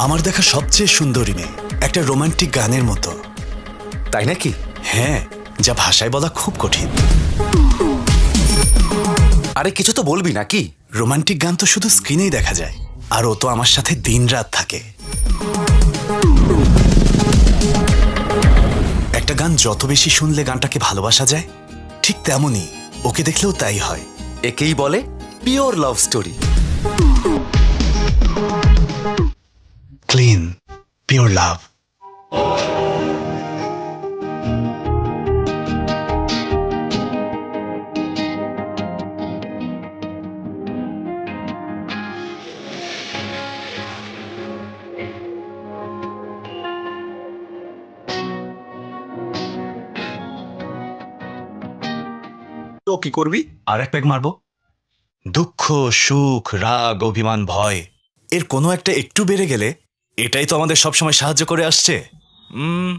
আমার দেখা সবচেয়ে সুন্দরী মেয়ে একটা রোমান্টিক গানের মতো। তাই নাকি? হ্যাঁ যা ভাষায় বলা খুব কঠিন। আরে কিছু তো বলবি নাকি? রোমান্টিক গান তো শুধু স্ক্রিনেই দেখা যায় আর ও তো আমার সাথে দিনরাত থাকে। একটা গান যত বেশি শুনলে গানটাকে ভালোবাসা যায় ঠিক তেমনই ওকে দেখলেও তাই হয়। একেই বলে pure love story. Clean pure love তো কি করবি? আর এক প্যাক মারবো। দুঃখ সুখ রাগ অভিমান ভয় এর কোনো একটা একটু বেড়ে গেলে এটাই তো আমাদের সবসময় সাহায্য করে আসছে। উম,